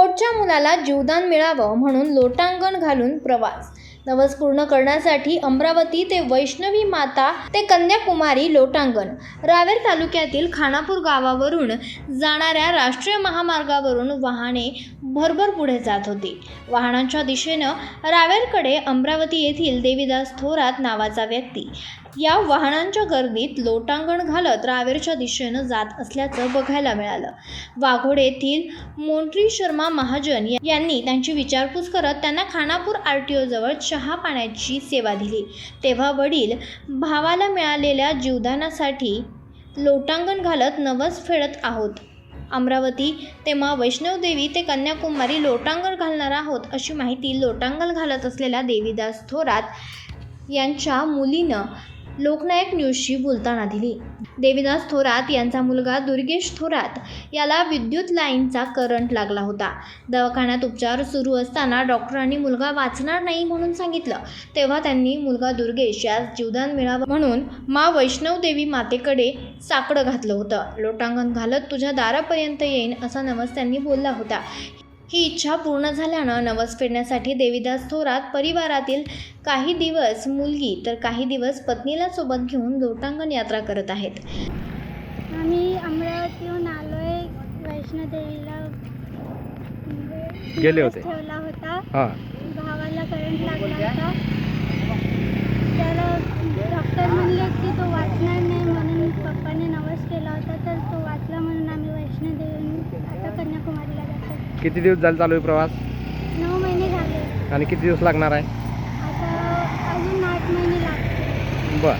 पोटच्या मुलाला जीवदान मिळावं म्हणून लोटांगण घालून प्रवास. नवस पूर्ण करण्यासाठी अमरावती ते वैष्णवी माता ते कन्याकुमारी लोटांगण. रावेर तालुक्यातील खानापूर गावावरून जाणाऱ्या राष्ट्रीय महामार्गावरून वाहने भरभर पुढे जात होती. वाहनांच्या दिशेनं रावेरकडे अमरावती येथील देवीदास थोरात नावाचा व्यक्ती. या वाहनांच्या गर्दीत लोटांगण घालत रावेरच्या दिशेनं जात असल्याचं बघायला मिळालं. वाघोड येथील मोंट्री शर्मा महाजन यांनी त्यांची विचारपूस करत त्यांना खानापूर आर टी ओजवळ चहा पाण्याची सेवा दिली. तेव्हा वडील भावाला मिळालेल्या जीवदानासाठी लोटांगण घालत नवस फेडत आहोत. अमरावती तेव्हा वैष्णवदेवी ते कन्याकुमारी लोटांगण घालणार आहोत अशी माहिती लोटांगण घालत असलेल्या देवीदास थोरात यांच्या मुलीनं लोकनायक न्यूजशी बोलताना दिली. देवीदास थोरात यांचा मुलगा दुर्गेश थोरात याला विद्युत लाईनचा करंट लागला होता. दवाखान्यात उपचार सुरू असताना डॉक्टरांनी मुलगा वाचणार नाही म्हणून सांगितलं. तेव्हा त्यांनी मुलगा दुर्गेश यास जीवदान मिळावं म्हणून मा वैष्णवदेवी मातेकडे साकडं घातलं होतं. लोटांगण घालत तुझ्या दारापर्यंत येईन असा नवस त्यांनी बोलला होता. ही इच्छा पूर्ण झाल्यानं नवस फेडण्यासाठी देवीदास थोरात परिवारातील काही दिवस मुलगी तर काही दिवस पत्नीला सोबत घेऊन लोटांगण यात्रा करत आहेत. आम्ही अमरावतीहून आलोय वैष्णोदेवीला. गेले दिवस होते. ठेवला होता. हां. भावाला करंट लागला होता. तर डॉक्टर म्हणले की तो वाचणार नाही म्हणून पप्पाने नवस केला होता तर तो वाचला म्हणून आम्ही वैष्णोदेवी आता कन्याकुमारीला जातो किती दिवस झाले चालू आहे प्रवास? नऊ महिने झाले. आणि किती दिवस लागणार आहे? आता अजून आठ महिने लागते बर.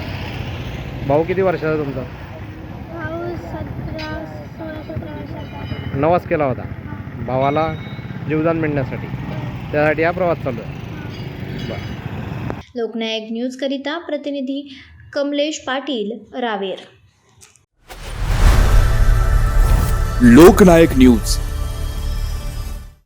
भाऊ किती वर्षाचा तुमचा? भाऊ सतरा सोळा सतरा वर्षाचा. नवास केला होता. भावाला जीवदान मिळण्यासाठी. त्यासाठी हा प्रवास चालू आहे. बरं. लोकनायक न्यूजकरिता प्रतिनिधी कमलेश पाटील रावेर. लोकनायक न्यूज.